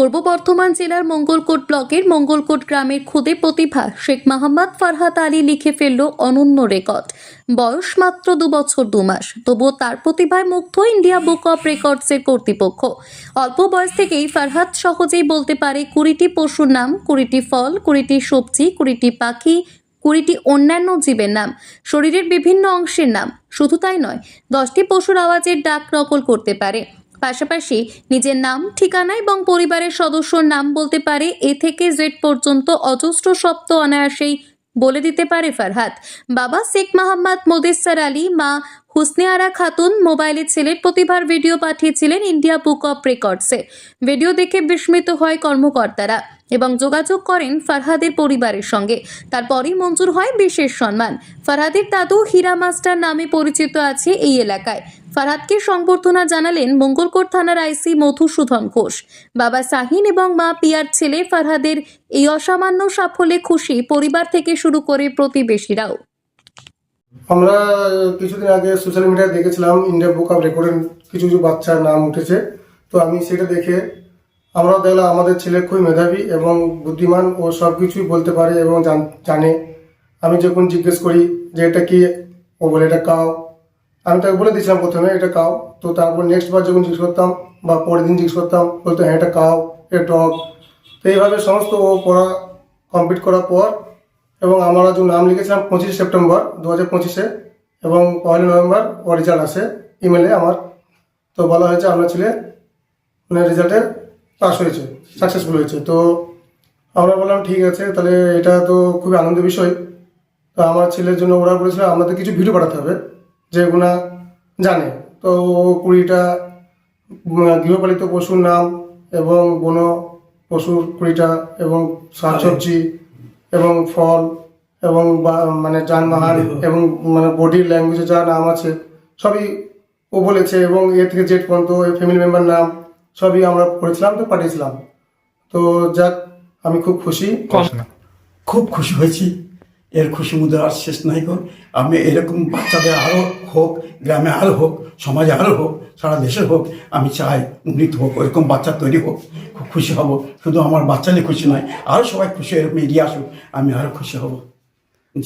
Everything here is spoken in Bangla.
পূর্ব বর্ধমান জেলার মঙ্গলকোট ব্লকের মঙ্গলকোট গ্রামের খুদে প্রতিভা শেখ মাহমদ ফারহাত আলী লিখে ফেলল অনন্য রেকর্ড। বয়স মাত্র দু বছর দু মাস, তবুও তার প্রতিভায় মুগ্ধ ইন্ডিয়া বুক অফ রেকর্ডসের কর্তৃপক্ষ। অল্প বয়স থেকেই ফারহাত সহজেই বলতে পারে কুড়িটি পশুর নাম, কুড়িটি ফল, কুড়িটি সবজি, কুড়িটি পাখি, কুড়িটি অন্যান্য জীবের নাম, শরীরের বিভিন্ন অংশের নাম। শুধু তাই নয়, দশটি পশুর আওয়াজের ডাক নকল করতে পারে। পাশাপাশি নিজের নাম, ঠিকানা এবং পরিবারের সদস্যর নাম বলতে পারে এ থেকে জেড পর্যন্ত অজস্র শব্দ অনায়াসেই বলে দিতে পারে ফারহাত। বাবা শেখ মোহাম্মদ মোদেসার আলী, মা হুসনে আরা খাতুন মোবাইলে ছেলের প্রতিভার ভিডিও পাঠিয়েছিলেন ইন্ডিয়া বুক অফ রেকর্ডসে। ভিডিও দেখে বিস্মিত হয় কর্মকর্তারা এবং যোগাযোগ করেন ফারহাদের পরিবারের সঙ্গে। তারপরই মঞ্জুর হয় বিশেষ সম্মান। ফারহাদের দাদু হীরা মাস্টার নামে পরিচিত আছে এই এলাকায়। ফারহাদকে সংবর্ধনা জানালেন মঙ্গলকোট থানার আইসি মধুসূদন ঘোষ। বাবা শাহিন এবং মা পিয়ার ছেলে ফারহাদের এই অসামান্য সাফল্যে খুশি পরিবার থেকে শুরু করে প্রতিবেশীরাও। আমরা কিছুদিন আগে সোশ্যাল মিডিয়ায় দেখেছিলাম ইন্ডিয়া বুক অফ রেকর্ডের কিছু কিছু বাচ্চার নাম উঠেছে। তো আমি সেটা দেখে আমরাও দেখলাম আমাদের ছেলে খুবই মেধাবী এবং বুদ্ধিমান, ও সব কিছুই বলতে পারে এবং জান- আমি যখন জিজ্ঞেস করি যে এটা কি? ও বলে, এটা কাও। আমি তাকে বলে দিয়েছিলাম প্রথমে, এটা কাও। তো তারপর নেক্সট বার যখন জিজ্ঞেস করতাম বা পরের দিন জিজ্ঞেস করতাম, বলতো হ্যাঁ এটা কাও, এটা ডগ। তো এইভাবে সমস্ত ও পড়া কমপ্লিট করার পর এবং আমরা যে নাম লিখেছিলাম পঁচিশে সেপ্টেম্বর দু হাজার পঁচিশে এবং পয়লা নভেম্বর ও রেজাল্ট আসে ইমেলে আমার। তো বলা হয়েছে আপনার ছেলে মানে রেজাল্টে পাস হয়েছে সাকসেসফুল হয়েছে। তো আমরা বললাম, ঠিক আছে, তাহলে এটা তো খুবই আনন্দের বিষয়। তো আমার ছেলের জন্য ওরা বলেছিল, আমাদের কিছু ভিডিও পাঠাতে হবে যেগুলা জানে। তো কুড়িটা গৃহপালিত পশুর নাম এবং বন পশুর কুড়িটা এবং শাকসবজি এবং ফল এবং বা- মানে যানবাহন এবং মানে বডির ল্যাঙ্গুয়েজে যা নাম আছে সবই ও বলেছে এবং এ থেকে জেড পর্যন্ত ফ্যামিলি মেম্বার নাম সবই আমরা পড়েছিলাম তো পাঠিয়েছিলাম। তো যাক আমি খুব খুশি। খুব খুশি হয়েছি। এর খুশি মধ্যে আর শেষ নাই কর। আমি এরকম বাচ্চাদের আরও হোক, গ্রামে আরও হোক, সমাজে আরও হোক, সারা দেশে হোক, আমি চাই উন্নীত হোক, ওরকম বাচ্চা তৈরি হোক, খুব খুশি হব। শুধু আমার বাচ্চা নিয়ে খুশি নয় আরও সবাই খুশি এরকম এগিয়ে আসুক, আমি আরও খুশি হব।